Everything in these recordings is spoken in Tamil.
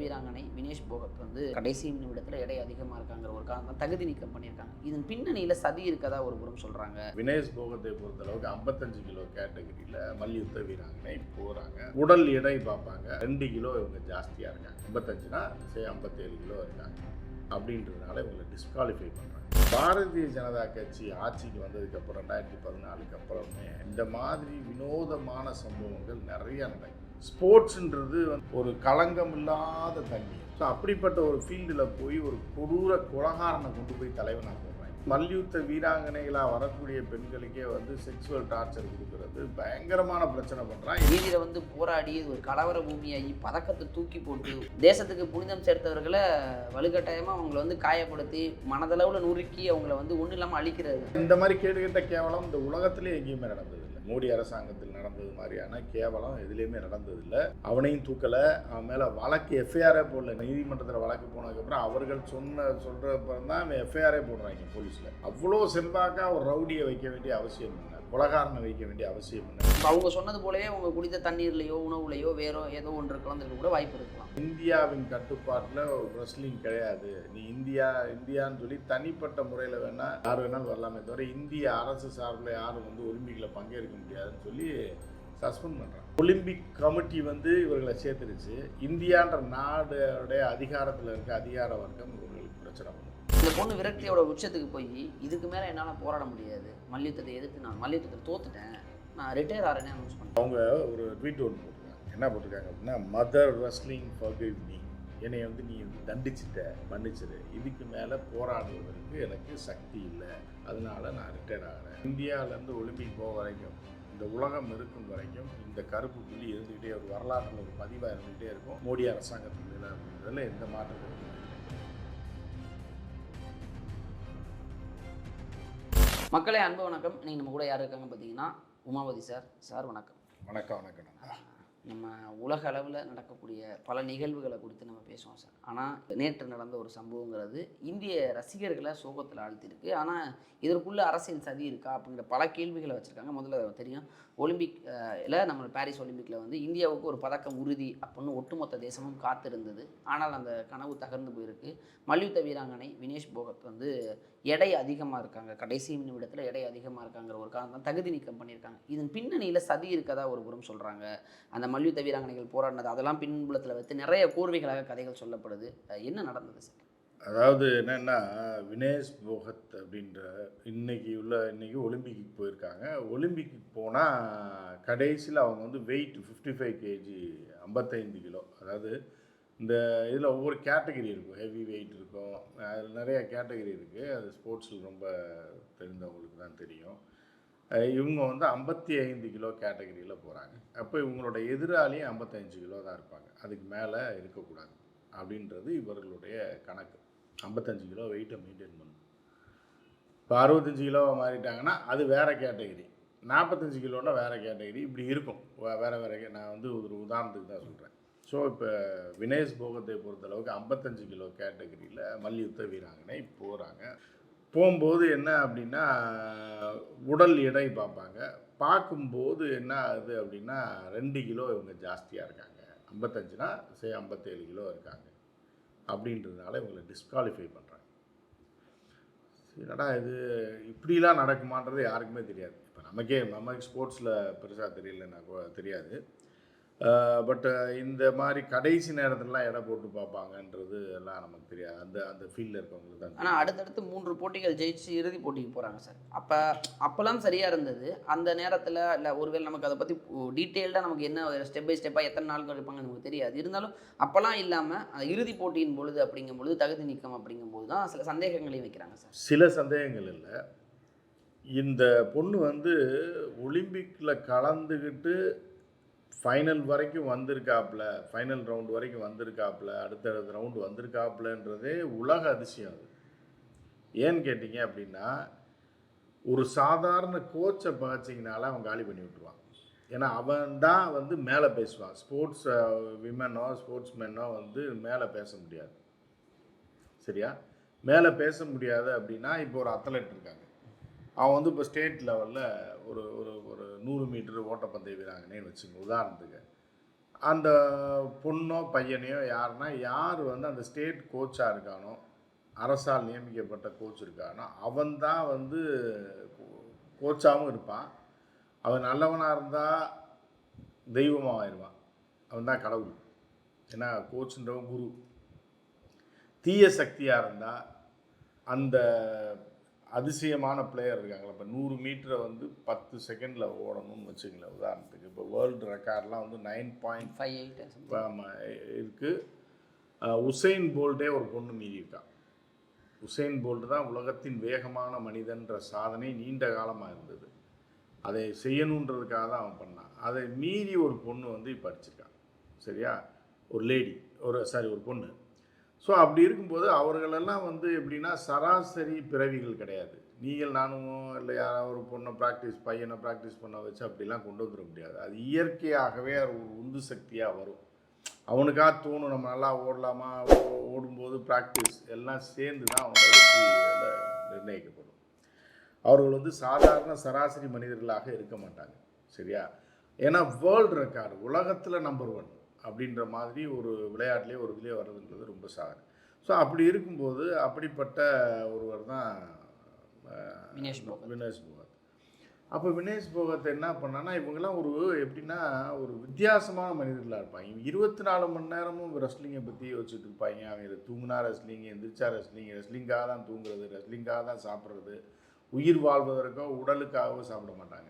வீராங்கனை வினேஷ் போகத் வந்து கடைசி நிமிடத்தில் எடை அதிகமாக இருக்காங்கிற ஒரு காரணம் தகுதி நீக்கம் பண்ணியிருக்காங்க. இதன் பின்னணியில் சதி இருக்கதா ஒரு புறம் சொல்கிறாங்க வினேஷ் போகத்தை பொறுத்தளவுக்கு ஐம்பத்தஞ்சு கிலோ கேட்டகரியில் மல்யுத்த வீராங்கனை போகிறாங்க உடல் எடை பார்ப்பாங்க. ரெண்டு கிலோ இவங்க ஜாஸ்தியாக இருக்காங்க. ஐம்பத்தஞ்சுனா சரி ஐம்பத்தேழு கிலோ இருக்காங்க. அப்படின்றதுனால இவங்களை டிஸ்குவாலிஃபை பண்ணுறாங்க பாரதிய ஜனதா கட்சி ஆட்சிக்கு வந்ததுக்கப்புறம் ரெண்டாயிரத்தி பதினாலுக்கு அப்புறமே இந்த மாதிரி வினோதமான சம்பவங்கள் நிறைய நடக்கும் ஸ்போர்ட்ஸுன்றது ஒரு களங்கம் இல்லாத தண்ணி. ஸோ அப்படிப்பட்ட ஒரு ஃபீல்டில் போய் ஒரு கொடூர கொலகாரனை கொண்டு போய் தலைவனாக போடுறாங்க மல்யுத்த வீராங்கனைகளாக வரக்கூடிய பெண்களுக்கே வந்து செக்ஸுவல் டார்ச்சர் கொடுக்கறது பயங்கரமான பிரச்சனை பண்ணுறான் வீதியில வந்து போராடி ஒரு கலவர பூமியாகி பதக்கத்தை தூக்கி போட்டு தேசத்துக்கு புனிதம் சேர்த்தவர்களை வலுக்கட்டாயமாக அவங்கள வந்து காயப்படுத்தி மனதளவில் நுறுக்கி அவங்கள வந்து ஒன்றும் இல்லாமல் அழிக்கிறது. இந்த மாதிரி கேடுகட்ட கேவலம் இந்த உலகத்திலே எங்கேயுமே நடந்ததில்லை மோடி அரசாங்கத்தில் நடந்தது மாதிரியான கேவலம் எதுலேயுமே நடந்ததில்லை. அவனையும் தூக்கலை. அவன் மேலே வழக்கு எஃப்ஐஆரே போடல. நீதிமன்றத்தில் வழக்கு போனதுக்கப்புறம் அவர்கள் சொன்ன சொல்கிறப்பறம் தான் அவன் எஃப்ஐஆரே போடுறாங்க போலீஸில். அவ்வளோ செல்வாக்கா ஒரு ரவுடியை வைக்க வேண்டிய அவசியம் இல்லை. கொலகாரனை வைக்க வேண்டிய அவசியம் இல்லை. அவங்க சொன்னது போலவே அவங்க குடித்த தண்ணீர்லையோ உணவுலையோ வேறோ ஏதோ ஒன்று கலந்துருக்க கூட வாய்ப்பு இருக்கலாம். இந்தியாவின் கட்டுப்பாட்டில் ரெஸ்லிங் கிடையாது. நீ இந்தியா இந்தியான்னு சொல்லி தனிப்பட்ட முறையில் வேணால் யார் வேணாலும் வரலாமே தவிர இந்திய அரசு சார்பில் யாரும் வந்து ஒலிம்பிக்கில் பங்கேற்க முடியாதுன்னு சொல்லி சஸ்பெண்ட் பண்ணுறாங்க ஒலிம்பிக் கமிட்டி வந்து இவர்களை சேர்த்துருச்சு. இந்தியான்ற நாடுடைய அதிகாரத்தில் இருக்க அதிகார வர்க்கம் இவர்களுக்கு பிரச்சனை பண்ணும் இந்த பொண்ணு விரக்தியோட உச்சத்துக்கு போய் இதுக்கு மேலே என்னால் போராட முடியாது. மல்யுத்தத்தை எதிர்த்து நான் மல்யுத்தத்தை தோத்துட்டேன். நான் ரிட்டையர் ஆகிறேன்னு அனௌன்ஸ் பண்ணேன் அவங்க ஒரு ட்வீட் ஒன்று போட்டிருக்காங்க. என்ன போட்டிருக்காங்க அப்படின்னா மதர் ரெஸ்லிங் ஃபர்கிவ் மீ என்னை வந்து நீ தண்டிச்சிட்ட மன்னிச்சிரு. இதுக்கு மேலே போராடுவதற்கு எனக்கு சக்தி இல்லை. அதனால நான் ரிட்டையர் ஆகிறேன் இந்தியாவிலேருந்து ஒலிம்பிக் போக வரைக்கும் இந்த உலகம் இருக்கும் வரைக்கும் இந்த கருப்பு புள்ளி இருந்துக்கிட்டே ஒரு வரலாற்றில் ஒரு பதிவாக இருந்துகிட்டே இருக்கும். மோடி அரசாங்கத்தில் அப்படின்றதுல எந்த மாற்றமும் மக்களே அன்பு வணக்கம். இன்னைக்கு நம்ம கூட யார் இருக்காங்க பார்த்தீங்கன்னா உமாபதி சார். சார் வணக்கம். வணக்கம் வணக்கம் நண்பா. நம்ம உலக அளவில் நடக்கக்கூடிய பல நிகழ்வுகளை குறித்து நம்ம பேசுவோம் சார். ஆனால் நேற்று நடந்த ஒரு சம்பவங்கிறது இந்திய ரசிகர்களை சோகத்தில் ஆழ்த்திருக்கு ஆனால் இதற்குள்ள அரசியல் சதி இருக்கா அப்படிங்கிற பல கேள்விகளை வச்சுருக்காங்க. முதல்ல தெரியும். ஒலிம்பிக் இல்லை நம்ம பாரிஸ் ஒலிம்பிக்கில் வந்து இந்தியாவுக்கு ஒரு பதக்கம் உறுதி அப்படின்னு ஒட்டுமொத்த தேசமும் காத்திருந்தது. ஆனால் அந்த கனவு தகர்ந்து போயிருக்கு. மல்யுத்த வீராங்கனை வினேஷ் போகத் வந்து எடை அதிகமாக இருக்காங்க. கடைசி நிமிடத்தில் எடை அதிகமாக இருக்காங்கிற ஒரு காரணம் தகுதி நீக்கம் பண்ணியிருக்காங்க. இதன் பின்னணியில் சதி இருக்கதா ஒரு புறம் சொல்கிறாங்க அந்த மல்யுத்த வீராங்கனைகள் போராடினது அதெல்லாம் பின்புலத்தில் வைத்து நிறைய கோர்வைகளாக கதைகள் சொல்லப்படுது. என்ன நடந்தது சார்? அதாவது என்னென்னா வினேஷ் போகத் அப்படின்ற இன்னைக்கு உள்ள இன்னைக்கு ஒலிம்பிக்கு போயிருக்காங்க. ஒலிம்பிக்கு போனால் கடைசியில் அவங்க வந்து வெயிட் ஃபிஃப்டி ஃபைவ் கேஜி ஐம்பத்தைந்து கிலோ. அதாவது இந்த இதில் ஒவ்வொரு கேட்டகரி இருக்கும். ஹெவி வெயிட் இருக்கும். அதில் நிறையா கேட்டகரி இருக்குது அது ஸ்போர்ட்ஸில் ரொம்ப தெரிந்தவங்களுக்கு தான் தெரியும். இவங்க வந்து ஐம்பத்தி ஐந்து கிலோ கேட்டகரியில் போகிறாங்க அப்போ இவங்களோட எதிராளியும் ஐம்பத்தஞ்சு கிலோ தான் இருப்பாங்க. அதுக்கு மேலே இருக்கக்கூடாது. அப்படின்றது இவர்களுடைய கணக்கு. ஐம்பத்தஞ்சு கிலோ வெயிட்டை மெயின்டைன் பண்ணணும். இப்போ அறுபத்தஞ்சு கிலோவாக மாறிட்டாங்கன்னா அது வேறு கேட்டகரி நாற்பத்தஞ்சு கிலோன்னா வேறு கேட்டகரி இப்படி இருக்கும். வேறு வேறு நான் வந்து ஒரு உதாரணத்துக்கு தான் சொல்கிறேன் ஸோ இப்போ வினேஷ் போகத்தை பொறுத்தளவுக்கு ஐம்பத்தஞ்சு கிலோ கேட்டகரியில் மல்யுத்த வீராங்கனை போகிறாங்க போகும்போது என்ன அப்படின்னா உடல் எடை பார்ப்பாங்க. பார்க்கும்போது என்ன ஆகுது அப்படின்னா ரெண்டு கிலோ இவங்க ஜாஸ்தியாக இருக்காங்க. ஐம்பத்தஞ்சுனா சரி ஐம்பத்தேழு கிலோ இருக்காங்க. அப்படின்றதுனால இவங்களை டிஸ்குவாலிஃபை பண்ணுறாங்க என்னடா இது? இப்படிலாம் நடக்குமான்றது யாருக்குமே தெரியாது. இப்போ நமக்கே நமக்கு ஸ்போர்ட்ஸில் பெருசாக தெரியலன்னா தெரியாது. பட் இந்த மாதிரி கடைசி நேரத்துலலாம் எடை போட்டு பார்ப்பாங்கன்றது எல்லாம் நமக்கு தெரியாது. அந்த அந்த ஃபீல்டில் இருக்கவங்களுக்கு தான் ஆனால் அடுத்தடுத்து மூன்று போட்டிகள் ஜெயிச்சு இறுதி போட்டிக்கு போகிறாங்க சார். அப்போ அப்போல்லாம் சரியாக இருந்தது. அந்த நேரத்தில் இல்லை ஒருவேளை நமக்கு அதை பற்றி டீட்டெயில்டாக நமக்கு என்ன ஸ்டெப் பை ஸ்டெப்பாக எத்தனை நாட்கள் இருப்பாங்க நமக்கு தெரியாது. இருந்தாலும் அப்போல்லாம் இல்லாமல் இறுதி போட்டியின் பொழுது அப்படிங்கும் பொழுது தகுதி நீக்கம் அப்படிங்கும்போது தான் சில சந்தேகங்களையும் வைக்கிறாங்க சார். சில சந்தேகங்கள் இல்லை. இந்த பொண்ணு வந்து ஒலிம்பிக்கில் கலந்துக்கிட்டு ஃபைனல் வரைக்கும் வந்திருக்காப்புல ஃபைனல் ரவுண்ட் வரைக்கும் வந்திருக்காப்புல அடுத்தடுத்த ரவுண்டு வந்திருக்காப்புலன்றதே உலக அதிசயம் அது. ஏன்னு கேட்டிங்க அப்படின்னா ஒரு சாதாரண கோச்சை பகச்சிங்கனால அவன் காலி பண்ணி விட்டுருவான். ஏன்னா அவன் தான் வந்து மேலே பேசுவான். ஸ்போர்ட்ஸ் விமனோ ஸ்போர்ட்ஸ் மேனோ வந்து மேலே பேச முடியாது. சரியா? மேலே பேச முடியாது அப்படின்னா இப்போ ஒரு அத்லெட் இருக்காங்க. அவன் வந்து இப்போ ஸ்டேட் லெவலில் ஒரு ஒரு ஒரு நூறு மீட்டர் ஓட்டப்பந்தய வீராங்கனைன்னு வச்சுங்க உதாரணத்துக்கு. அந்த பொண்ணோ பையனையோ யாருன்னா யார் வந்து அந்த ஸ்டேட் கோச்சாக இருக்கானோ அரசால் நியமிக்கப்பட்ட கோச் இருக்கானோ அவன் தான் வந்து கோச்சாகவும் இருப்பான். அவன் நல்லவனாக இருந்தால் தெய்வமாக ஆயிடுவான் அவன் தான் கடவுள். ஏன்னா கோச்சுன்றவன் குரு. தீய சக்தியாக இருந்தால் அந்த அதிசயமான பிளேயர் இருக்காங்களா. இப்போ நூறு மீட்டரை வந்து பத்து செகண்டில் ஓடணும்னு வச்சுங்களேன் உதாரணத்துக்கு இப்போ வேர்ல்டு ரெக்கார்ட்லாம் வந்து நைன் பாயிண்ட் ஃபைவ் எயிட் இருக்குது உசைன் போல்ட்டே ஒரு பொண்ணு மீறி இருக்கான் உசைன் போல்ட் தான் உலகத்தின் வேகமான மனிதன்ற சாதனை நீண்ட காலமாக இருந்தது. அதை செய்யணுன்றதுக்காக தான் அவன் பண்ணான். அதை மீறி ஒரு பொண்ணு வந்து இப்போ அடிச்சிருக்கான் சரியா? ஒரு லேடி ஒரு சாரி ஒரு பொண்ணு. ஸோ அப்படி இருக்கும்போது அவர்களெல்லாம் வந்து எப்படின்னா சராசரி பிறவிகள் கிடையாது. நீங்கள் நானும் இல்லை யாராவது ஒரு பொண்ணை ப்ராக்டிஸ் பையனை ப்ராக்டிஸ் பண்ண வச்சு அப்படிலாம் கொண்டு வந்துட முடியாது. அது இயற்கையாகவே அது ஒரு உந்து சக்தியாக வரும். அவனுக்காக தோணும் நம்ம நல்லா ஓடலாமா? ஓ- ஓடும்போது ப்ராக்டிஸ் எல்லாம் சேர்ந்து தான் அவனோட நிர்ணயிக்கப்படும். அவர்கள் வந்து சாதாரண சராசரி மனிதர்களாக இருக்க மாட்டாங்க. சரியா? ஏன்னா வேர்ல்டு ரெக்கார்டு உலகத்தில் நம்பர் ஒன் அப்படின்ற மாதிரி ஒரு விளையாட்டுலேயே ஒரு இதுலேயே வர்றதுன்றது ரொம்ப சாதனை. ஸோ அப்படி இருக்கும்போது அப்படிப்பட்ட ஒருவர் தான் வினேஷ் போகத். வினேஷ் போகத். அப்போ வினேஷ் போகத் என்ன பண்ணான்னா இவங்கெல்லாம் ஒரு எப்படின்னா ஒரு வித்தியாசமான மனிதர்களாக இருப்பாங்க. இவங்க இருபத்தி நாலு மணி நேரமும் ரெஸ்லிங்கை பற்றி யோசிச்சுட்டு இருப்பாங்க. அவங்க இதை தூங்குனா ரெஸ்லிங் எந்திரிச்சா ரெஸ்லிங் ரெஸ்லிங்காக தான் தூங்குறது ரெஸ்லிங்காக தான் சாப்பிட்றது உயிர் வாழ்வதற்கோ உடலுக்காகவோ சாப்பிட மாட்டாங்க.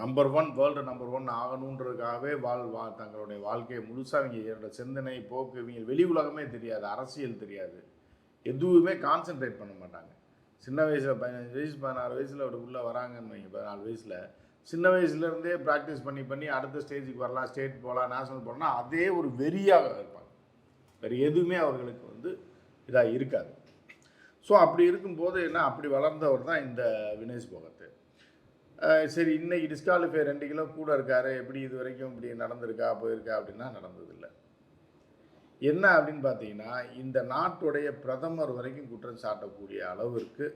Number one world number one ஆகணுன்றதுக்காகவே வாழ் வா தங்களுடைய வாழ்க்கையை முழுசாக அவங்க என்னோட சிந்தனை போக்கு இவங்க வெளி உலகமே தெரியாது அரசியல் தெரியாது. எதுவுமே கான்சென்ட்ரேட் பண்ண மாட்டாங்க. சின்ன வயசில் பதினஞ்சு வயசு பதினாறு வயசில் அப்படி உள்ளே வராங்கன்னு வைங்க பதினாலு வயசில். சின்ன வயசுலேருந்தே ப்ராக்டிஸ் பண்ணி பண்ணி அடுத்த ஸ்டேஜுக்கு வரலாம் ஸ்டேட் போகலாம் நேஷனல் போகலாம் அதே ஒரு வெறியாக இருப்பாங்க. வேறு எதுவுமே அவர்களுக்கு வந்து இதாக இருக்காது. ஸோ அப்படி இருக்கும்போது என்ன அப்படி வளர்ந்தவர் தான் இந்த வினேஷ் போகத்து. சரி இன்னைக்கு டிஸ்காலிஃபை ரெண்டு கிலோ கூட இருக்காரு. எப்படி இது வரைக்கும் இப்படி நடந்திருக்கா போயிருக்கா அப்படின்னா நடந்ததில்லை. என்ன அப்படின்னு பார்த்தீங்கன்னா இந்த நாட்டுடைய பிரதமர் வரைக்கும் குற்றம் சாட்டக்கூடிய அளவிற்கு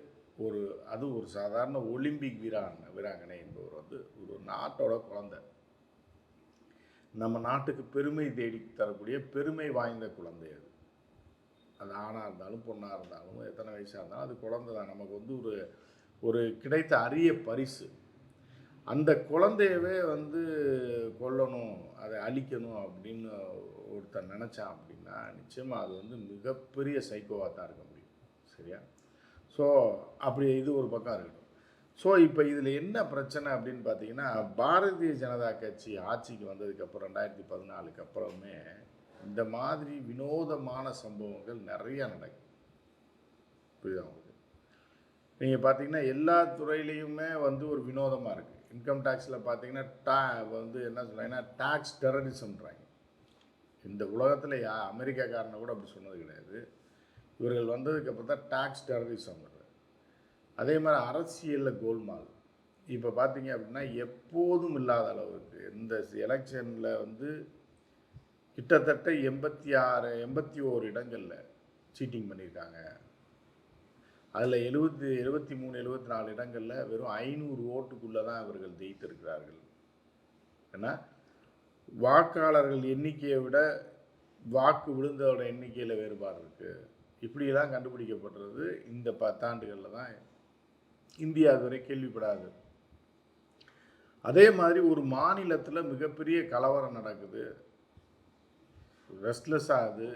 ஒரு அது ஒரு சாதாரண ஒலிம்பிக் வீராங்க வீராங்கனை என்பவர் வந்து ஒரு நாட்டோட குழந்தை. நம்ம நாட்டுக்கு பெருமை தேடி தரக்கூடிய பெருமை வாய்ந்த குழந்தை அது. அது ஆணாக இருந்தாலும் பொண்ணாக இருந்தாலும் எத்தனை வயசாக இருந்தாலும் அது குழந்தை தான் நமக்கு வந்து ஒரு ஒரு கிடைத்த அரிய பரிசு. அந்த குழந்தையவே வந்து கொல்லணும் அதை அழிக்கணும் அப்படின்னு ஒருத்தன் நினச்சான் அப்படின்னா நிச்சயமாக அது வந்து மிகப்பெரிய சைக்கோவாக தான் இருக்க முடியும். சரியா? ஸோ அப்படி இது ஒரு பக்கம் இருக்கட்டும். ஸோ இப்போ இதில் என்ன பிரச்சனை அப்படின்னு பார்த்தீங்கன்னா பாரதிய ஜனதா கட்சி ஆட்சிக்கு வந்ததுக்கப்புறம் ரெண்டாயிரத்தி பதினாலுக்கு அப்புறமே இந்த மாதிரி வினோதமான சம்பவங்கள் நிறையா நடக்கும் புரியுதா உங்களுக்கு? நீங்கள் பார்த்தீங்கன்னா எல்லா துறையிலையுமே வந்து ஒரு வினோதமாக இருக்குது இன்கம் டேக்ஸில் பார்த்தீங்கன்னா டா வந்து என்ன சொல்கிறாங்கன்னா டேக்ஸ் டெரரிசம்ன்றாங்க இந்த உலகத்தில் யா அமெரிக்காக்காரனை கூட அப்படி சொன்னது கிடையாது. இவர்கள் வந்ததுக்கு அப்புறம் தான் டேக்ஸ் டெரரிசம் அதே மாதிரி அரசியலில் கோல்மால். இப்போ பார்த்தீங்க அப்படின்னா எப்போதும் இல்லாத அளவுக்கு இந்த எலெக்ஷனில் வந்து கிட்டத்தட்ட எண்பத்தி ஆறு எண்பத்தி ஓரு இடங்களில் சீட்டிங் பண்ணியிருக்காங்க. அதில் எழுபத்தி எழுபத்தி மூணு எழுபத்தி நாலு இடங்களில் வெறும் ஐநூறு ஓட்டுக்குள்ளே தான் அவர்கள் ஜெயித்திருக்கிறார்கள். ஏன்னா வாக்காளர்கள் எண்ணிக்கையை விட வாக்கு விழுந்தவோட எண்ணிக்கையில் வேறுபாடு இருக்குது இப்படியெல்லாம் கண்டுபிடிக்கப்படுறது இந்த பத்தாண்டுகளில் தான். இந்தியா இதுவரை கேள்விப்படாது. அதே மாதிரி ஒரு மாநிலத்தில் மிகப்பெரிய கலவரம் நடக்குது. ரெஸ்ட்லெஸ் ஆகுது.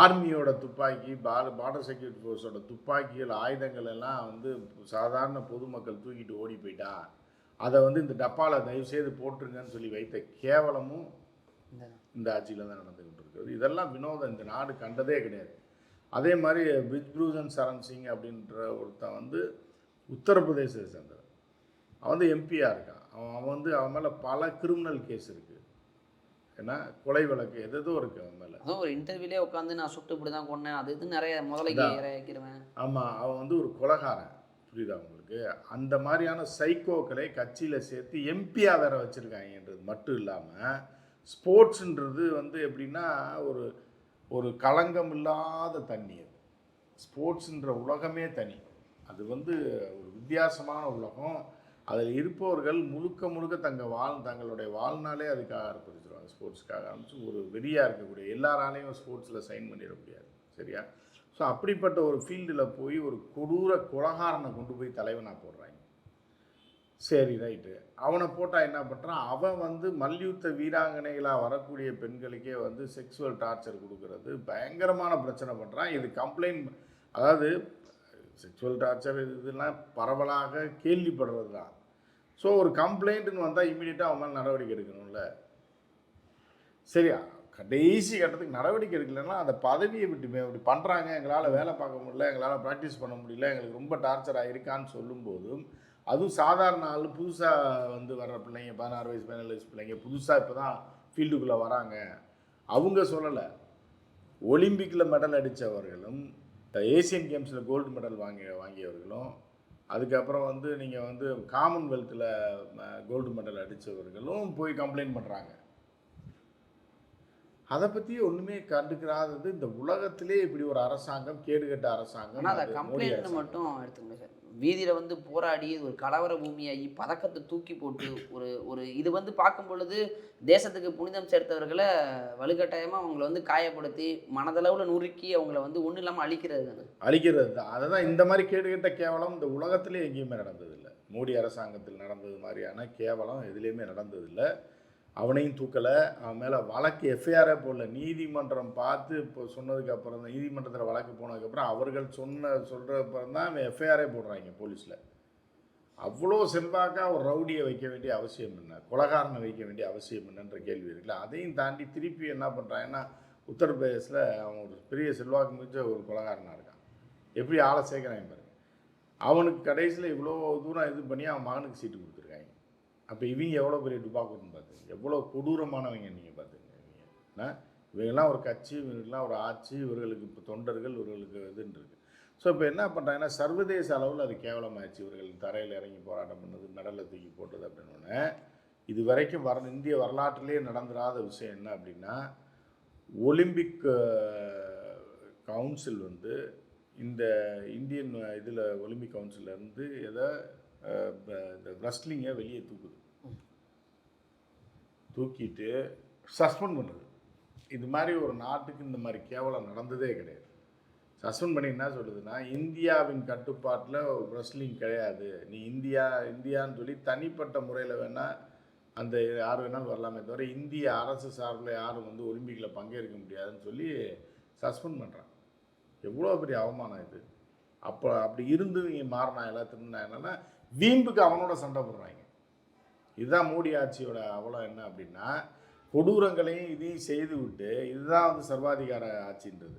ஆர்மியோட துப்பாக்கி பார் பார்டர் செக்யூரிட்டி ஃபோர்ஸோட துப்பாக்கிகள் ஆயுதங்கள் எல்லாம் வந்து சாதாரண பொதுமக்கள் தூக்கிட்டு ஓடி போயிட்டா அதை வந்து இந்த டப்பாவில் தயவுசெய்து போட்டுருங்கன்னு சொல்லி வைத்த கேவலமும் இந்த ஆட்சியில் தான் நடந்துக்கிட்டு இருக்குது இதெல்லாம் வினோதம். இந்த நாடு கண்டதே கிடையாது. அதே மாதிரி பிரிஜ்பூஷன் சரண் சிங் அப்படின்ற ஒருத்தன் வந்து உத்தரப்பிரதேசத்தை சேர்ந்தவன். அவன் வந்து எம்பியாக இருக்கான். அவன் அவன் வந்து அவன் மேலே பல கிரிமினல் கேஸ் இருக்குது ஏன்னா கொலை வழக்கு எதோ இருக்குது அவன் மேலே. அதுவும் ஒரு இன்டர்வியூலே உட்காந்து நான் சுட்டு இப்படி தான் கொன்னேன் அது இது நிறைய முதலைக்கு அதான். இறக்கிடுவேன் ஆமாம் அவன் வந்து ஒரு கொலகாரன். புரியுதா உங்களுக்கு? அந்த மாதிரியான சைக்கோக்களை கட்சியில் சேர்த்து எம்பியாக வேற வச்சுருக்காங்கன்றது மட்டும் இல்லாமல் ஸ்போர்ட்ஸுன்றது வந்து எப்படின்னா ஒரு ஒரு களங்கம் இல்லாத தண்ணி அது. ஸ்போர்ட்ஸுன்ற உலகமே தனி. அது வந்து ஒரு வித்தியாசமான உலகம். அதில் இருப்பவர்கள் முழுக்க முழுக்க தங்கள் வாழ் தங்களுடைய வாழ்நாளே அதுக்காக அர்ப்பணிச்சிருவாங்க. ஸ்போர்ட்ஸ்க்காக ஆரம்பிச்சு ஒரு வெறியாக இருக்கக்கூடிய எல்லாராலையும் ஸ்போர்ட்ஸில் சைன் பண்ணிட முடியாது. சரியா? ஸோ அப்படிப்பட்ட ஒரு ஃபீல்டில் போய் ஒரு கொடூர குலகாரனை கொண்டு போய் தலைவனாக போடுறாங்க. சரி ரைட்டு. அவனை போட்டால் என்ன பண்ணுறான் அவன் வந்து மல்யுத்த வீராங்கனைகளாக வரக்கூடிய பெண்களுக்கே வந்து செக்ஸுவல் டார்ச்சர் கொடுக்கறது பயங்கரமான பிரச்சனை பண்ணுறான் இது கம்ப்ளைண்ட் அதாவது செக்ஸுவல் டார்ச்சர் இதெல்லாம் பரவலாக கேள்விப்படுறது தான் ஸோ ஒரு கம்ப்ளைண்ட்டுன்னு வந்தால் இமீடியட்டாக அவன் மேலே நடவடிக்கை எடுக்கணும்ல. சரியா? கடைசி கட்டத்துக்கு நடவடிக்கை எடுக்கலைன்னா அந்த பதவியை விட்டு இப்படி பண்ணுறாங்க எங்களால் வேலை பார்க்க முடியல எங்களால் ப்ராக்டிஸ் பண்ண முடியல எங்களுக்கு ரொம்ப டார்ச்சர் ஆகிருக்கான்னு சொல்லும்போதும் அதுவும் சாதாரண ஆள் புதுசாக வந்து வர்ற பிள்ளைங்க பதினாறு வயசு பதினேழு வயசு பிள்ளைங்க புதுசாக இப்போ தான் ஃபீல்டுக்குள்ளே வராங்க. அவங்க சொல்லலை. ஒலிம்பிக்கில் மெடல் அடித்தவர்களும் ஏசியன் கேம்ஸில் கோல்டு மெடல் வாங்கி வாங்கியவர்களும் அதுக்கப்புறம் வந்து நீங்கள் வந்து காமன்வெல்த்தில் கோல்டு மெடல் அடித்தவர்களும் போய் கம்ப்ளைண்ட் பண்ணுறாங்க அதை பற்றி ஒன்றுமே கண்டுக்கிறாதது இந்த உலகத்திலே இப்படி ஒரு அரசாங்கம் கேடுகட்ட அரசாங்கம் ஆனால் அதை. மட்டும் எடுத்துக்கோங்க சார் வீதியில் வந்து போராடி ஒரு கலவர பூமியாகி பதக்கத்தை தூக்கி போட்டு ஒரு ஒரு இது வந்து பார்க்கும் பொழுது தேசத்துக்கு புனிதம் சேர்த்தவர்களை வலுக்கட்டாயமாக அவங்கள வந்து காயப்படுத்தி மனதளவில் நுறுக்கி அவங்கள வந்து ஒன்றும் இல்லாமல் அழிக்கிறது தானே. அழிக்கிறது தான். அதை தான் இந்த மாதிரி கேடுகட்ட கேவலம் இந்த உலகத்திலே எங்கேயுமே நடந்ததில்லை. மோடி அரசாங்கத்தில் நடந்தது மாதிரியான கேவலம் எதுலேயுமே நடந்ததில்லை. அவனையும் தூக்கலை. அவன் மேலே வழக்கு எஃப்ஐஆரே போடல. நீதிமன்றம் பார்த்து இப்போ சொன்னதுக்கு அப்புறம் தான் நீதிமன்றத்தில் வழக்கு போனதுக்கப்புறம் அவர்கள் சொன்ன சொல்கிற அப்புறம் தான் அவன் எஃப்ஐஆரே போடுறாங்க போலீஸில். அவ்வளோ செல்வாக்காக ஒரு ரவுடியை வைக்க வேண்டிய அவசியம் என்ன? கொலகாரனை வைக்க வேண்டிய அவசியம் என்னன்ற கேள்வி இருக்குல்ல. அதையும் தாண்டி திருப்பி என்ன பண்ணுறாங்கன்னா உத்தரப்பிரதேசில் அவன் ஒரு பெரிய செல்வாக்கு மிக்க ஒரு கொலகாரனாக இருக்கான். எப்படி ஆளை சேர்க்குறாங்க பாருங்க. அவனுக்கு கடைசியில் இவ்வளோ தூரம் இது பண்ணி அவன் மகனுக்கு சீட்டு கொடுத்தான் அப்போ இவங்க எவ்வளோ பெரிய டுபாக்கூட்னு பார்த்துங்க எவ்வளோ கொடூரமானவங்க நீங்கள் பார்த்துங்க இவங்க என்ன? இவங்கெல்லாம் ஒரு கட்சி இவங்கெல்லாம் ஒரு ஆட்சி இவர்களுக்கு இப்போ தொண்டர்கள் இவர்களுக்கு இதுன்னு இருக்கு ஸோ இப்போ என்ன பண்ணுறாங்கன்னா சர்வதேச அளவில் அது கேவலமாகிடுச்சு இவர்கள் தரையில் இறங்கி போராட்டம் பண்ணது மெடலை தூக்கி போட்டது அப்படின்னு இது வரைக்கும் வர இந்திய வரலாற்றிலே நடந்துராத விஷயம் என்ன அப்படின்னா ஒலிம்பிக் கவுன்சில் வந்து இந்த இந்தியன் இதில் ஒலிம்பிக் கவுன்சிலேருந்து எதை இந்த ரெஸ்லிங்கை வெளியே தூக்குது. தூக்கிட்டு சஸ்பெண்ட் பண்ணுது இது மாதிரி ஒரு நாட்டுக்கு இந்த மாதிரி கேவலம் நடந்ததே கிடையாது. சஸ்பெண்ட் பண்ணி என்ன சொல்லுதுன்னா இந்தியாவின் கட்டுப்பாட்டில் ரெஸ்லிங் கிடையாது. நீ இந்தியா இந்தியான்னு சொல்லி தனிப்பட்ட முறையில் வேணால் அந்த யார் வேணாலும் வரலாமே தவிர இந்திய அரசு சார்பில் யாரும் வந்து ஒலிம்பிக்கில் பங்கேற்க முடியாதுன்னு சொல்லி சஸ்பெண்ட் பண்ணுறான் எவ்வளோ பெரிய அவமானம் இது. அப்போ அப்படி இருந்து நீங்கள் மாறினா எல்லாத்துக்கும் என்னென்னா வீம்புக்கு அவனோட சண்டை போடுறாங்க. இதுதான் மோடி ஆட்சியோட அவலம் என்ன அப்படின்னா கொடூரங்களையும் இதையும் செய்து விட்டு இதுதான் வந்து சர்வாதிகார ஆட்சின்றது.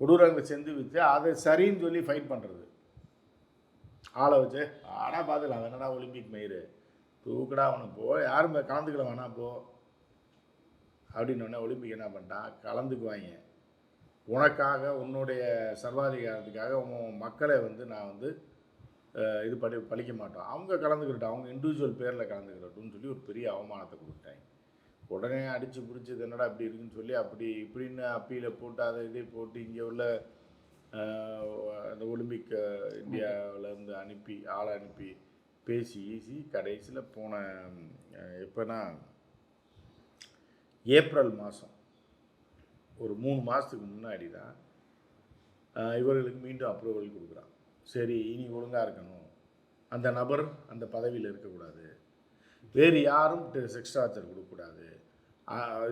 கொடூரங்களை செஞ்சு வச்சு அதை சரின்னு சொல்லி ஃபைட் பண்ணுறது ஆளை வச்சு ஆடா பார்த்துக்கலாம் வேணடா ஒலிம்பிக் மயிறு? தூக்கடா அவனை போ யாரும் போய் கலந்துக்கல வேணாம் போ. அப்படின்னு உடனே ஒலிம்பிக் என்ன பண்ணிட்டான்? கலந்துக்குவாங்க. உனக்காக உன்னுடைய சர்வாதிகாரத்துக்காக உன் மக்களை வந்து நான் வந்து இது படி பழிக்க மாட்டோம். அவங்க கலந்துக்கிட்டோம் அவங்க இண்டிவிஜுவல் பேரில் கலந்துக்கிட்டோம்னு சொல்லி ஒரு பெரிய அவமானத்தை கொடுத்தாங்க. உடனே அடித்து பிடிச்சது என்னடா இப்படி இருக்குன்னு சொல்லி அப்படி இப்படின்னு அப்பியில் போட்டு அதை இதை போட்டு இங்கே உள்ள அந்த ஒலிம்பிக் இந்தியாவில் இருந்து அனுப்பி ஆளை அனுப்பி பேசி ஈசி கடைசியில் போன எப்போன்னா எப்போனா ஏப்ரல் மாதம் ஒரு மூணு மாதத்துக்கு முன்னாடி தான் இவர்களுக்கு மீண்டும் அப்ரூவல் கொடுக்குறான். சரி இனி ஒழுங்காக இருக்கணும். அந்த நபர் அந்த பதவியில் இருக்கக்கூடாது. வேறு யாரும் செக்ஸ் டார்ச்சர் கொடுக்கக்கூடாது.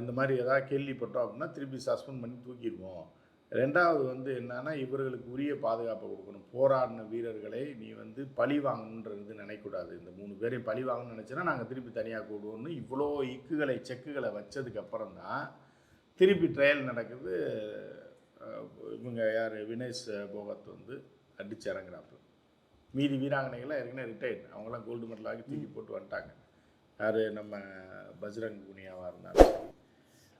இந்த மாதிரி ஏதாவது கேள்விப்பட்டோம் அப்படின்னா திருப்பி சஸ்பெண்ட் பண்ணி தூக்கிடுவோம். ரெண்டாவது வந்து என்னன்னா இவர்களுக்கு உரிய பாதுகாப்பை கொடுக்கணும். போராடின வீரர்களை நீ வந்து பழி வாங்கணுன்றது நினைக்கக்கூடாது. இந்த மூணு பேரையும் பழி வாங்கணும்னு நினச்சினா நாங்கள் திருப்பி தனியாக கூடுவோம்னு இவ்வளோ இக்குகளை செக்குகளை வச்சதுக்கப்புறம் தான் திருப்பி ட்ரையல் நடக்குது. இவங்க யார்? வினேஷ் போகத் வந்து அடிச்சு இறங்குறாப்புல மீதி வீராங்கனைகள்லாம் ஏற்கனவே ரிட்டையர்ட் அவங்களாம் கோல்டு மெடல் ஆகி தூக்கி போட்டு வந்துட்டாங்க. யார்? நம்ம பஜ்ரங் புனியாவாக இருந்தாலும் சரி.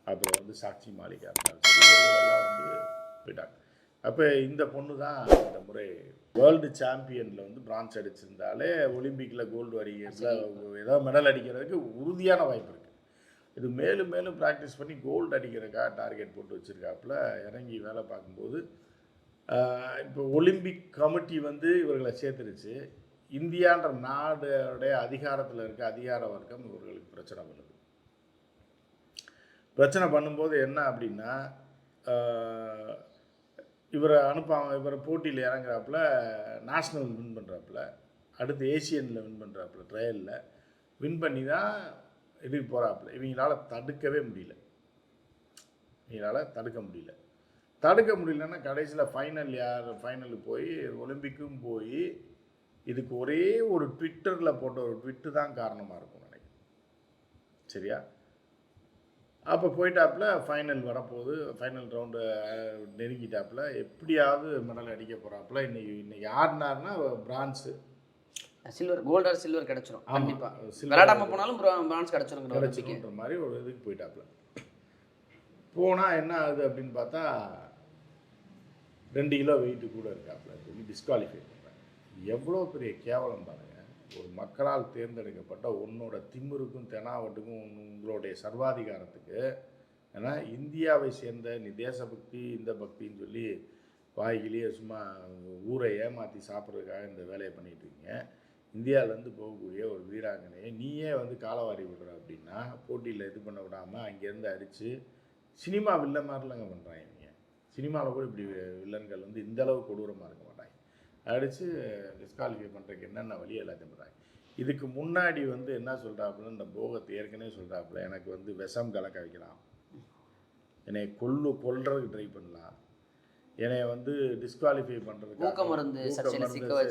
அப்புறம் வந்து சாட்சி மாளிகா இருந்தாலும் சரி. இவர்களெல்லாம் வந்து போயிட்டாங்க. அப்போ இந்த பொண்ணு தான் இந்த முறை வேர்ல்டு சாம்பியனில் வந்து பிரான்ஸ் அடிச்சிருந்தாலே ஒலிம்பிக்கில் கோல்டு அடிக்கிறதுல ஏதோ மெடல் அடிக்கிறதுக்கு உறுதியான வாய்ப்பு இருக்குது இது மேலும் மேலும் ப்ராக்டிஸ் பண்ணி கோல்டு அடிக்கிறதுக்காக டார்கெட் போட்டு வச்சுருக்காப்புல. இறங்கி வேலை பார்க்கும்போது இப்போ ஒலிம்பிக் கமிட்டி வந்து இவர்களை சேர்த்துருச்சு. இந்தியான்ற நாடுடைய அதிகாரத்தில் இருக்க அதிகார வர்க்கம் இவர்களுக்கு பிரச்சனை பண்ணுது. பிரச்சனை பண்ணும்போது என்ன அப்படின்னா இவரை அனுப்பாங்க இவரை போட்டியில் இறங்குறாப்புல நேஷ்னல் வின் பண்ணுறாப்புல அடுத்து ஏசியனில் வின் பண்ணுறாப்புல ட்ரையலில் வின் பண்ணி தான் இதுக்கு போகிறாப்புல இவங்களால தடுக்கவே முடியல. இவங்களால் தடுக்க முடியல. தடுக்க முடியலன்னா கடைசியில் ஃபைனல் யார்? ஃபைனலுக்கு போய் ஒலிம்பிக்கும் போய் இதுக்கு ஒரே ஒரு ட்விட்டரில் போட்ட ஒரு ட்விட்டு தான் காரணமாக இருக்கும் நினைக்கிறேன். சரியா? அப்போ போயிட்டாப்புல ஃபைனல் வரப்போகுது. ஃபைனல் ரவுண்டு நெருங்கிட்டாப்புல. எப்படியாவது மெடல் அடிக்க போகிறாப்புல இன்னைக்கு இன்னைக்கு ஆடினார்னா France silver gold or silver கிடைச்சிரும். ஆமா. கண்டிப்பா. Silver விளையாடாம போனாலும் பிரான்ஸ் நம்பிக்கை. கிடச்சிருன்ற மாதிரி ஒரு இதுக்கு போயிட்டாப்புல. போனால் என்ன ஆகுது அப்படின்னு பார்த்தா ரெண்டு கிலோ வெயிட்டு கூட இருக்காப்புல சொல்லி டிஸ்குவாலிஃபை பண்ணுறாங்க எவ்வளோ பெரிய கேவலம் பாருங்கள் ஒரு மக்களால் தேர்ந்தெடுக்கப்பட்ட உன்னோட திமிருக்கும் தெனாவட்டுக்கும் உங்களுடைய சர்வாதிகாரத்துக்கு ஏன்னா இந்தியாவை சேர்ந்த நீ தேசபக்தி இந்த பக்தின்னு சொல்லி வாய்கிலேயே சும்மா ஊரை ஏமாற்றி சாப்பிட்றதுக்காக இந்த வேலையை பண்ணிகிட்டு இருக்கீங்க. இந்தியாவிலேருந்து போகக்கூடிய ஒரு வீராங்கனையை நீயே வந்து காலவாரி விடுற அப்படின்னா போட்டியில் இது பண்ண விடாமல் அங்கேருந்து அடித்து சினிமா வில்ல மாதிரிலங்க பண்ணுறாங்க சினிமாவில் கூட இப்படி வில்லன்கள் வந்து இந்த அளவு கொடூரமாக இருக்க மாட்டாங்க. அடித்து டிஸ்குவாலிஃபை பண்ணுறதுக்கு என்னென்ன வழி எல்லாத்தையும் பண்ணுறாங்க இதுக்கு முன்னாடி வந்து என்ன சொல்கிறாப்புல இந்த போகத்தை ஏற்கனவே சொல்கிறாப்புல எனக்கு வந்து விஷம் கலக்க வைக்கலாம். என்னை கொல்லு கொல்றதுக்கு ட்ரை பண்ணலாம். என்னை வந்து டிஸ்குவாலிஃபை பண்ணுறதுக்கு ஊக்க மருந்து சர்ச்சையில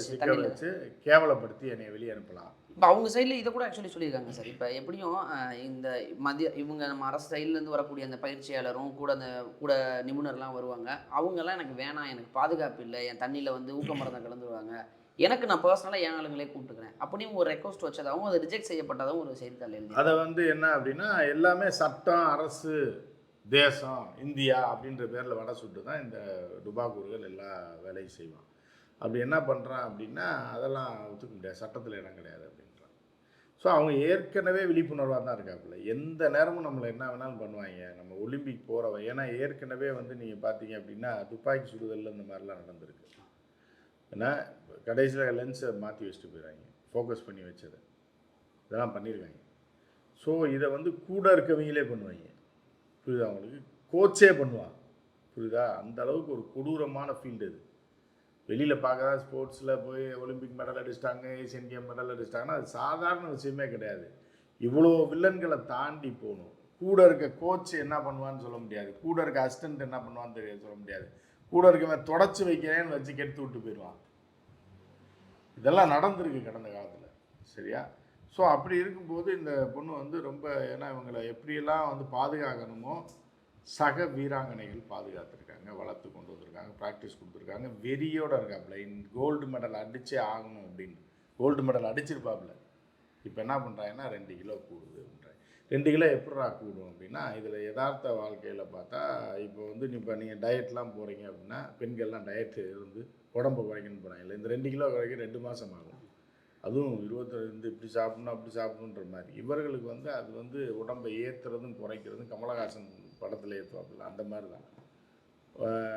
சிக்க வச்சு கேவலப்படுத்தி என்னை வெளியே அனுப்பலாம். இப்போ அவங்க சைடில் இதை கூட ஆக்சுவலி சொல்லியிருக்காங்க சார் இப்போ எப்படியும் இந்த மதிய இவங்க நம்ம அரசு சைட்லேருந்து வரக்கூடிய அந்த பயிற்சியாளரும் கூட அந்த கூட நிபுணர்லாம் வருவாங்க. அவங்கெல்லாம் எனக்கு வேணாம் எனக்கு பாதுகாப்பு இல்லை என் தண்ணியில் வந்து ஊக்க மருந்தை கலந்துருவாங்க. எனக்கு நான் பர்சனலாக என் ஆளுங்களே கூப்பிட்டுக்கிறேன். அப்படியும் ஒரு ரெக்வஸ்ட் வச்சதாகவும் அது ரிஜெக்ட் செய்யப்பட்டதாகவும் ஒரு செய்தித்தாள் எழுதி அதை வந்து என்ன அப்படின்னா எல்லாமே சட்டம் அரசு தேசம் இந்தியா அப்படின்ற பேரில் வடை சுட்டு தான் இந்த டுபாகூர்கள் எல்லா வேலையும் செய்வான். அப்படி என்ன பண்ணுறான் அப்படின்னா அதெல்லாம் ஒத்துக்க முடியாது. சட்டத்தில் இடம் கிடையாது அப்படின்னு. ஸோ அவங்க ஏற்கனவே விழிப்புணர்வாக தான் இருக்காப்புல. எந்த நேரமும் நம்மளை என்ன வேணாலும் பண்ணுவாங்க. நம்ம ஒலிம்பிக் போகிறவன் ஏன்னா ஏற்கனவே வந்து நீங்கள் பார்த்தீங்க அப்படின்னா துப்பாக்கி சுடுதல் இந்த மாதிரிலாம் நடந்திருக்கு. ஏன்னா கடைசியில் லென்ஸை மாற்றி வச்சுட்டு போயிடுறாங்க. ஃபோக்கஸ் பண்ணி வச்சதை. இதெல்லாம் பண்ணியிருக்காங்க ஸோ இதை வந்து கூட இருக்கவங்களே பண்ணுவாங்க. புரியுதா அவங்களுக்கு கோச்சே பண்ணுவான். புரியுதா? அந்த அளவுக்கு ஒரு கொடூரமான ஃபீல்டு இது. வெளியில் பார்க்காத ஸ்போர்ட்ஸில் போய் ஒலிம்பிக் மெடல் அடிச்சிட்டாங்க ஏசியன் கேம் மெடல் அடிச்சிட்டாங்கன்னா அது சாதாரண விஷயமே கிடையாது. இவ்வளோ வில்லன்களை தாண்டி போகணும். கூட இருக்க கோச் என்ன பண்ணுவான்னு சொல்ல முடியாது. கூட இருக்க அசிஸ்டன்ட் என்ன பண்ணுவான்னு தெரியாது சொல்ல முடியாது. கூட இருக்கவன் தொடச்சி வைக்கிறேன்னு வச்சு கெடுத்து விட்டு போயிடுவான். இதெல்லாம் நடந்திருக்கு கடந்த காலத்தில். சரியா? ஸோ அப்படி இருக்கும்போது இந்த பொண்ணு வந்து ரொம்ப ஏன்னா இவங்களை எப்படியெல்லாம் வந்து பாதுகாக்கணுமோ சக வீராங்கனைகள் பாதுகாத்துருக்காங்க வளர்த்து கொண்டு வந்திருக்காங்க ப்ராக்டிஸ் கொடுத்துருக்காங்க. வெறியோட இருக்காப்புல. இன் கோல்டு மெடல் அடித்தே ஆகணும் அப்படின்னு. கோல்டு மெடல் அடிச்சிருப்பாப்புல. இப்போ என்ன பண்ணுறாங்கன்னா ரெண்டு கிலோ கூடுது அப்படின்றாங்க ரெண்டு கிலோ எப்படா கூடும் அப்படின்னா இதில் யதார்த்த வாழ்க்கையில் பார்த்தா இப்போ வந்து இப்போ நீங்கள் டயட்லாம் போகிறீங்க அப்படின்னா பெண்கள்லாம் டயட்டு இருந்து உடம்பு குறைக்கணும்னு போகிறாங்க இல்லை இந்த ரெண்டு கிலோ குறைக்க ரெண்டு மாதம் ஆகும். அதுவும் இருபத்திரெண்டு இப்படி சாப்பிடணும் அப்படி சாப்பிடணுன்ற மாதிரி. இவர்களுக்கு வந்து அது வந்து உடம்பை ஏற்றுறதும் குறைக்கிறதும் கமலஹாசன் படத்தில் ஏற்றுவாப்புல அந்த மாதிரி தான்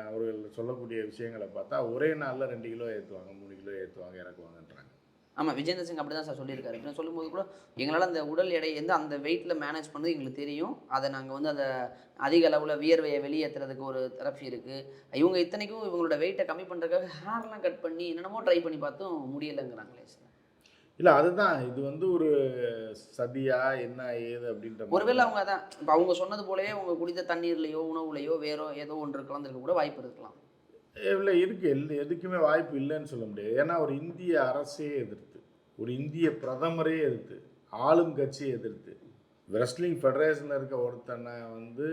அவர்கள் சொல்லக்கூடிய விஷயங்களை பார்த்தா ஒரே நாளில் ரெண்டு கிலோ ஏற்றுவாங்க மூணு கிலோ ஏற்றுவாங்க இறக்குவாங்கன்றாங்க. ஆமாம் விஜேந்திர சிங் அப்படி தான் சார் சொல்லியிருக்காரு. இப்போ சொல்லும்போது கூட எங்களால் அந்த உடல் எடை வந்து அந்த வெயிட்டில் மேனேஜ் பண்ணது எங்களுக்கு தெரியும். அதை நாங்கள் வந்து அதை அதிக அளவில் வியர்வையை வெளியேற்றுறதுக்கு ஒரு தெரப்பி இருக்குது இவங்க இத்தனைக்கும் இவங்களோட வெயிட்டை கம்மி பண்ணுறதுக்காக ஹேர்லாம் கட் பண்ணி என்னென்னமோ ட்ரை பண்ணி பார்த்தும் முடியலைங்கிறாங்களே சார். இல்லை அதுதான். இது வந்து ஒரு சதியா என்ன ஏது அப்படின்ற ஒருவேளை அவங்க அதான் இப்போ அவங்க சொன்னது போலவே அவங்க குடித்த தண்ணீர்லையோ உணவுலையோ வேறோ ஏதோ ஒன்று கலந்துருக்க கூட வாய்ப்பு இருக்கலாம். இல்லை இருக்கு. எல் எதுக்குமே வாய்ப்பு இல்லைன்னு சொல்ல முடியாது. ஏன்னா ஒரு இந்திய அரசே எதிர்த்து ஒரு இந்திய பிரதமரே எதிர்த்து ஆளும் கட்சியை எதிர்த்து ரெஸ்லிங் ஃபெடரேஷனில் இருக்க ஒருத்தனை வந்து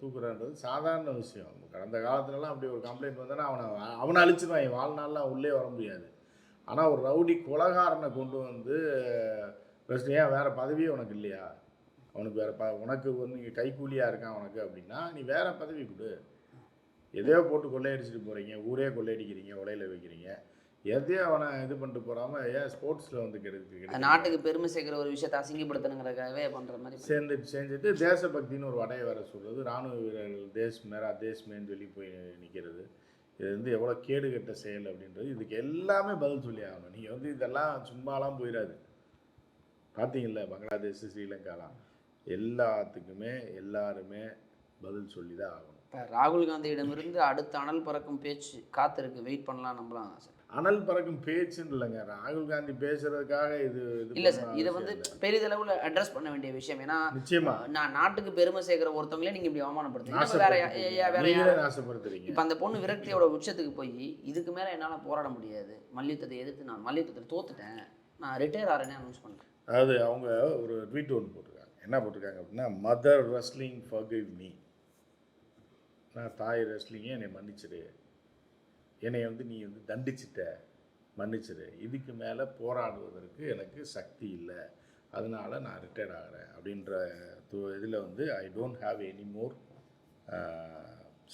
தூக்குறான்றது சாதாரண விஷயம். கடந்த காலத்துலலாம் அப்படி ஒரு கம்ப்ளைண்ட் வந்தோன்னா அவனை அவனை அழிச்சிருவாங்க வாழ்நாள்லாம் உள்ளே வர முடியாது. ஆனால் ஒரு ரவுடி கொலகாரனை கொண்டு வந்து ரெஸ்லிங் ஏன் வேறு பதவியே உனக்கு இல்லையா? அவனுக்கு வேறு ப உனக்கு வந்து இங்கே கைக்கூலியாக இருக்கான் உனக்கு அப்படின்னா நீ வேறு பதவி கொடு. எதையோ போட்டு கொள்ளையடிச்சிட்டு போகிறீங்க ஊரே கொள்ளையடிக்கிறீங்க உலையில வைக்கிறீங்க. எதையோ அவனை இது பண்ணிட்டு போகாமல் ஏன் ஸ்போர்ட்ஸில் வந்து கெடுத்து நாட்டுக்கு பெருமை சேர்க்குற ஒரு விஷயத்தை அசிங்கப்படுத்தணுங்கிறதுக்காகவே பண்ணுற மாதிரி சேர்ந்து செஞ்சுட்டு தேசபக்தின்னு ஒரு வடையை வர சொல்கிறது ராணுவ வீரர்கள் தேஸ் மேரா தேஸ்மேன்னு சொல்லி போய் நிற்கிறது இது வந்து எவ்வளோ கேடு கட்ட செயல் அப்படின்றது இதுக்கு எல்லாமே பதில் சொல்லி ஆகணும். நீங்கள் வந்து இதெல்லாம் சும்மாலாம் போயிடாது. பார்த்தீங்கல்ல பங்களாதேஷ் ஸ்ரீலங்காலாம். எல்லாத்துக்குமே எல்லாருமே பதில் சொல்லி தான் ஆகணும். இப்போ ராகுல் காந்தியிடமிருந்து அடுத்த அனல் பறக்கும் பேச்சு காத்திருக்கு. வெயிட் பண்ணலாம் நம்பலாம் சார். அனல் பறக்கும் பேச்சுன்னு இல்லைங்க. ராகுல் காந்தி பேசுறதுக்காக இது இல்லை சார் இதை வந்து. பெரிதளவில் அட்ரஸ் பண்ண வேண்டிய விஷயம். ஏன்னா நிச்சயமா. நான் நாட்டுக்கு பெருமை சேர்க்கிற ஒருத்தவங்களே நீங்கள் இப்படி அவமானப்படுத்துறீங்க. வேற வேற நாசப்படுத்துறீங்க. இப்போ அந்த பொண்ணு விரக்தியோட உச்சத்துக்கு போய் இதுக்கு மேலே என்னால் போராட முடியாது. மல்யுத்தத்தை எதிர்த்து நான் மல்யுத்தத்தில் தோத்துட்டேன். நான் ரிட்டையர் ஆகிறேன்னு அனௌன்ஸ் பண்ணுறேன் அதாவது அவங்க ஒரு ட்வீட் ஒன்று போட்டிருக்காங்க. என்ன போட்டிருக்காங்க அப்படின்னா மதர் ரெஸ்லிங் forgive மீ நான் தாய் ரெஸ்லிங்கே என்னை மன்னிச்சிடு. என்னை வந்து நீ வந்து தண்டிச்சிட்ட மன்னிச்சிடு இதுக்கு மேலே போராடுவதற்கு எனக்கு சக்தி இல்லை. அதனால நான் ரிட்டையர்ட் ஆகிறேன் அப்படின்ற இதில் வந்து I don't have any more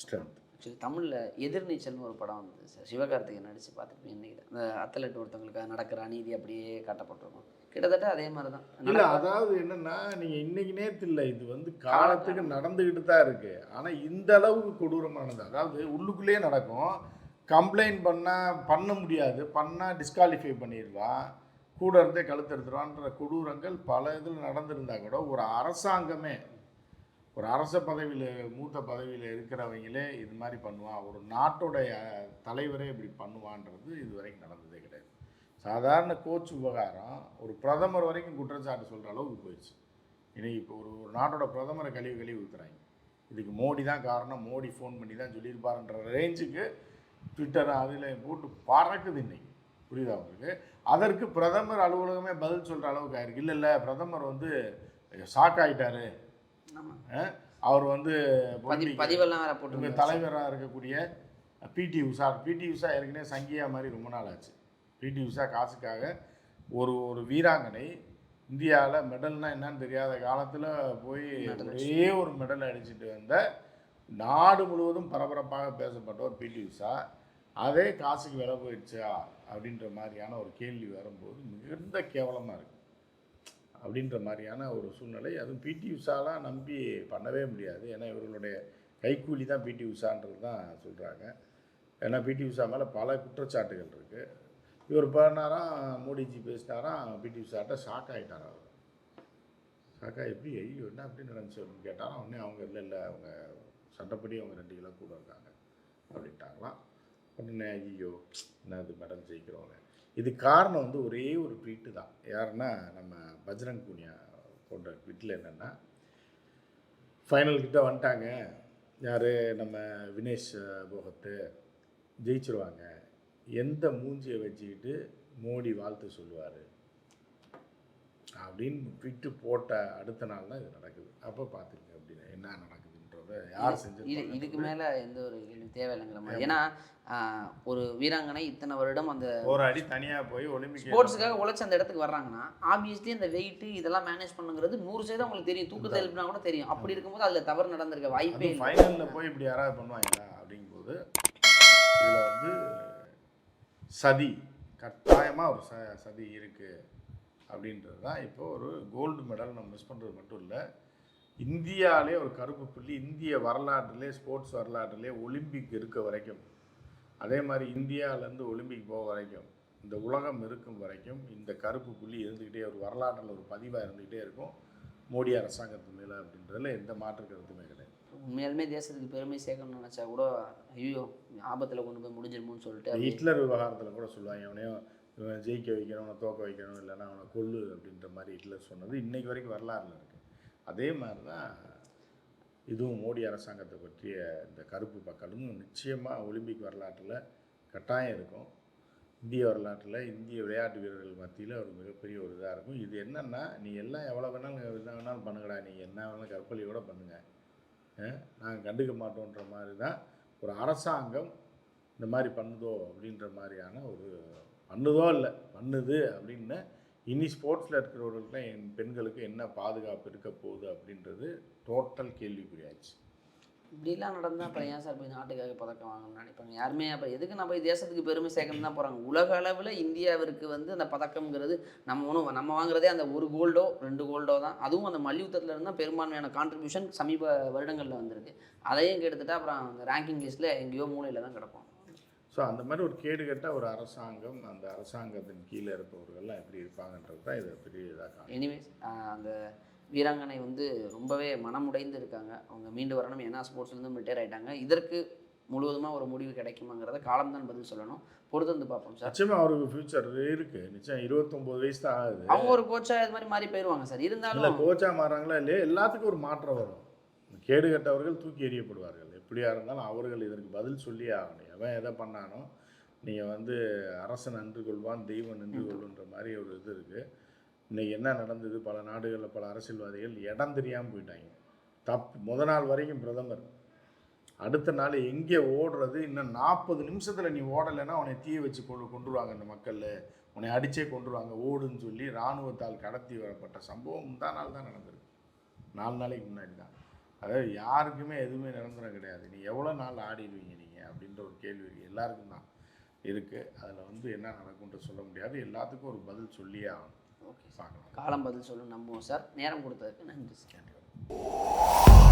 strength actually தமிழில் எதிர்நீச்சல்னு ஒரு படம் வந்தது சார். சிவகார்த்திகேயன் நடித்து பார்த்துருப்பீங்க இன்னைக்கு. அந்த அத்லெட் ஒருத்தவங்களுக்கு நடக்கிற அநீதி அப்படியே காட்டப்பட்டிருக்கும். கிட்டத்தட்ட அதே மாதிரி தான் இல்லை அதாவது என்னன்னா நீங்கள் இன்னைக்கு நேற்று இல்லை இது வந்து காலத்துக்கு நடந்துக்கிட்டு தான் இருக்கு. ஆனால் இந்த அளவுக்கு கொடூரமானது அதாவது உள்ளுக்குள்ளேயே நடக்கும். கம்ப்ளைண்ட் பண்ணால் பண்ண முடியாது. பண்ணால் டிஸ்குவாலிஃபை பண்ணிடுவான் கூட இருந்தே கழுத்தெடுத்துருவான்ற கொடூரங்கள் பல இதில் நடந்திருந்தா கூட ஒரு அரசாங்கமே ஒரு அரச பதவியில் மூத்த பதவியில் இருக்கிறவங்களே இது மாதிரி பண்ணுவான் ஒரு நாட்டோடைய தலைவரே இப்படி பண்ணுவான்றது இது வரைக்கும் நடந்ததே கிடையாது. சாதாரண கோச் விவகாரம் ஒரு பிரதமர் வரைக்கும் குற்றச்சாட்டு சொல்கிற அளவுக்கு போயிடுச்சு. இன்னைக்கு இப்போ ஒரு ஒரு நாட்டோட பிரதமரை கழிவு கழுவி ஊற்றுறாங்க இதுக்கு மோடி தான் காரணம். மோடி ஃபோன் பண்ணி தான் சொல்லியிருப்பாருன்ற ரேஞ்சுக்கு ட்விட்டர் அதில் போட்டு பறக்குது இன்னைக்கு. புரியுதா உங்களுக்கு? அதற்கு பிரதமர் அலுவலகமே பதில் சொல்கிற அளவுக்கு ஆயிருக்கு. இல்லை இல்லை பிரதமர் வந்து ஷாக் ஆகிட்டாரு அவர் வந்து போட்டு தலைவராக இருக்கக்கூடிய பிடி உஷா பிடி உஷா ஏற்கனவே சங்கியா மாதிரி ரொம்ப நாள் ஆச்சு. பிடி உஷா காசுக்காக ஒரு ஒரு வீராங்கனை இந்தியாவில் மெடல்னா என்னன்னு தெரியாத காலத்தில் போய் ஒரே ஒரு மெடல் அடிச்சிட்டு வந்த நாடு முழுவதும் பரபரப்பாக பேசப்பட்ட ஒரு பிடி உஷா. அதே காசுக்கு விலை போயிடுச்சா அப்படின்ற மாதிரியான ஒரு கேள்வி வரும்போது மிகுந்த கேவலமாக இருக்குது அப்படின்ற மாதிரியான ஒரு சூழ்நிலை. அதுவும் பிடி உஷாலாம் நம்பி பண்ணவே முடியாது. ஏன்னா இவர்களுடைய கைக்கூலி தான் பிடி உஷான்றது தான் சொல்கிறாங்க ஏன்னா பிடி உஷா மேலே பல குற்றச்சாட்டுகள் இருக்குது இவர் பண்ணாராம் மோடிஜி பேசினாராம் பிடி உஷாட்ட ஷாக் ஆகிட்டாராம் அவர். ஷாக்காக எப்படி ஐயோ என்ன அப்படி நடந்துச்சு அப்படின்னு கேட்டாராம். உடனே அவங்க இல்லை இல்லை அவங்க சட்டப்படி அவங்க ரெண்டு கிலோ கூட இருக்காங்க அப்படின்ட்டாங்களாம். உடனே ஐயோ என்ன அது மெடல் ஜெயிக்கிறவங்க இது காரணம் வந்து ஒரே ஒரு ட்வீட்டு தான். யாருன்னா நம்ம பஜ்ரங் புனியா போன்ற ட்வீட்டில் என்னென்னா ஃபைனல் கிட்ட வந்துட்டாங்க. யார்? நம்ம வினேஷ் போகத்து. ஜெயிச்சிருவாங்க. எந்த மூஞ்சியை வச்சுக்கிட்டு மோடி வாழ்த்து சொல்லுவார்? அப்படின்னு ட்விட்டு போட்ட அடுத்த நாள் தான் இது நடக்குது. அப்போ பார்த்துங்க அப்படின்னு என்ன நடக்குது? யார் இது செஞ்சு இதுக்கு மேலே எந்த ஒரு கேள்வி தேவையில்லைங்கிற மாதிரி. ஏன்னா ஒரு வீராங்கனை இத்தனை வருடம் அந்த ஒரு அடி தனியாக போய் ஒலிம்பிக் ஸ்போர்ட்ஸுக்காக உழைச்சி அந்த இடத்துக்கு வர்றாங்கன்னா ஆப்வியஸ்லி அந்த வெயிட் இதெல்லாம் மேனேஜ் பண்ணுங்கிறது நூறு சதவீதம் உங்களுக்கு தெரியும். தூக்கத்தை எழுப்பினா கூட தெரியும். அப்படி இருக்கும்போது அதில் தவறு நடந்திருக்க வாய்ப்பே ஃபைனலில் போய் இப்படி யாராவது பண்ணுவாங்களா அப்படிங்கும்போது இதில் வந்து சதி கட்டாயமாக ஒரு ச சதி இருக்குது அப்படின்றது தான் இப்போ ஒரு கோல்டு மெடல் நம்ம மிஸ் பண்ணுறது மட்டும் இல்லை இந்தியாவிலே ஒரு கருப்பு புள்ளி இந்திய வரலாற்றிலே ஸ்போர்ட்ஸ் வரலாற்றிலே ஒலிம்பிக் இருக்க வரைக்கும். அதே மாதிரி இந்தியாவிலேருந்து ஒலிம்பிக் போக வரைக்கும் இந்த உலகம் இருக்கும் வரைக்கும் இந்த கருப்பு புள்ளி இருந்துக்கிட்டே ஒரு வரலாற்றில் ஒரு பதிவாக இருந்துக்கிட்டே இருக்கும் மோடி அரசாங்கத்து மேலே அப்படின்றதுல எந்த மாற்று கருத்துமே கிடையாது. உண்மையாலுமே தேசத்துக்கு பெருமை சேர்க்கணும்னு நினச்சா கூட ஐயோ ஆபத்தில் கொண்டு போய் முடிஞ்சிருமோன்னு சொல்லிட்டு ஹிட்லர் விவகாரத்தில் கூட சொல்லுவாங்க அவனையும் இவன் ஜெயிக்க வைக்கணும் அவனை தோக்க வைக்கணும் இல்லைன்னா அவனை கொல்லு அப்படின்ற மாதிரி ஹிட்லர் சொன்னது இன்னைக்கு வரைக்கும் வரலாறுல இருக்குது அதே மாதிரி தான் இதுவும் மோடி அரசாங்கத்தை பற்றிய இந்த கருப்பு பக்கலும் நிச்சயமாக ஒலிம்பிக் வரலாற்றில் கட்டாயம் இருக்கும். இந்திய வரலாற்றில் இந்திய விளையாட்டு வீரர்கள் மத்தியில் ஒரு மிகப்பெரிய ஒரு இதாக இருக்கும். இது என்னென்னா நீ எல்லாம் எவ்வளோ வேணாலும் என்ன வேணாலும் பண்ணுங்கடா நீ என்ன வேணாலும் கூட பண்ணுங்கள் நாங்கள் கண்டுக்க மாட்டோன்ற மாதிரி தான் ஒரு அரசாங்கம் இந்த மாதிரி பண்ணுதோ அப்படின்ற மாதிரியான ஒரு பண்ணுதோ இல்லை பண்ணுது அப்படின்னு இனி ஸ்போர்ட்ஸில் இருக்கிறவர்களுக்கு என் பெண்களுக்கு என்ன பாதுகாப்பு இருக்க போகுது அப்படின்றது டோட்டல் கேள்விக்குறியாச்சு. இப்படிலாம் நடந்தால் அப்புறம் ஏன் சார் போய் நாட்டுக்காக பதக்கம் வாங்கணும்னு நினைப்பாங்க? யாருமே அப்போ எதுக்கு நான் போய் தேசத்துக்கு பெருமை சேர்க்கணும் தான் போகிறாங்க உலக அளவில் இந்தியாவிற்கு வந்து அந்த பதக்கம்ங்கிறது நம்ம ஒன்றும் நம்ம வாங்குறதே அந்த ஒரு கோல்டோ ரெண்டு கோல்டோ தான். அதுவும் அந்த மல்யுத்தத்தில் இருந்தால் பெரும்பான்மையான கான்ட்ரிபியூஷன் சமீப வருடங்களில் வந்திருக்கு. அதையும் கெடுத்துட்டா அப்புறம் அந்த ரேங்கிங் லிஸ்ட்டில் எங்கேயோ மூலையில் தான் கிடப்போம் ஸோ அந்த மாதிரி ஒரு கேடுகட்ட ஒரு அரசாங்கம் அந்த அரசாங்கத்தின் கீழே இருப்பவர்கள்லாம் எப்படி இருப்பாங்கன்றது தான் இதை பெரிய இதாக எனிவேஸ் அந்த வீராங்கனை வந்து ரொம்பவே மனமுடைந்து இருக்காங்க. அவங்க மீண்டு வரணும். ஏன்னா ஸ்போர்ட்ஸ்லேருந்து ரிட்டையர் ஆயிட்டாங்க. இதற்கு முழுவதுமாக ஒரு முடிவு கிடைக்குமாங்கிறத காலம்தான் பதில் சொல்லணும். பொறுத்து வந்து பார்ப்போம் சார். நிச்சயமா அவருக்கு ஃபியூச்சர் இருக்கு. நிச்சயம் இருபத்தொம்போது வயசு தான் ஆகுது. அவங்க ஒரு கோச்சா இது மாதிரி மாறி போயிடுவாங்க சார். இருந்தாலும் கோச்சா மாறாங்களா இல்லையா? எல்லாத்துக்கும் ஒரு மாற்றம் வரும். கேடு கட்டவர்கள் தூக்கி எறியப்படுவார்கள். எப்படியா இருந்தாலும் அவர்கள் இதற்கு பதில் சொல்லியே ஆகணும். எவன் எதை பண்ணானோ நீங்கள் வந்து அரசன் நன்றி கொள்வான் தெய்வம் நின்று கொள்ளுன்ற மாதிரி ஒரு இது இருக்குது இன்றைக்கி என்ன நடந்தது? பல நாடுகளில் பல அரசியல்வாதிகள் இடம் தெரியாமல் போயிட்டாங்க. தப்பு முத நாள் வரைக்கும் பிரதமர். அடுத்த நாள் எங்கே ஓடுறது? இன்னும் நாற்பது நிமிஷத்தில் நீ ஓடலைன்னா உன்னை தீய வச்சு கொண்டு கொண்டுருவாங்க இந்த மக்கள். உன்னை அடித்தே கொண்டுருவாங்க ஓடுன்னு சொல்லி இராணுவத்தால் கடத்தி வரப்பட்ட சம்பவம் முந்தா நாள் தான் நடந்திருக்கு. நாலு நாளைக்கு முன்னாடி தான். அதாவது யாருக்குமே எதுவுமே நிரந்தரம் கிடையாது. நீ எவ்வளோ நாள் ஆடிடுவீங்க? அப்படின்ற ஒரு கேள்வி எல்லாருக்கும் தான் இருக்குது அதில் வந்து என்ன நடக்கும்ன்ட்டு சொல்ல முடியாது. எல்லாத்துக்கும் ஒரு பதில் சொல்லியே ஆகணும். ஓகே பார்க்கலாம். காலம் பதில் சொல்லணும் நம்புவோம் சார். நேரம் கொடுத்ததுக்கு நன்றி சார்.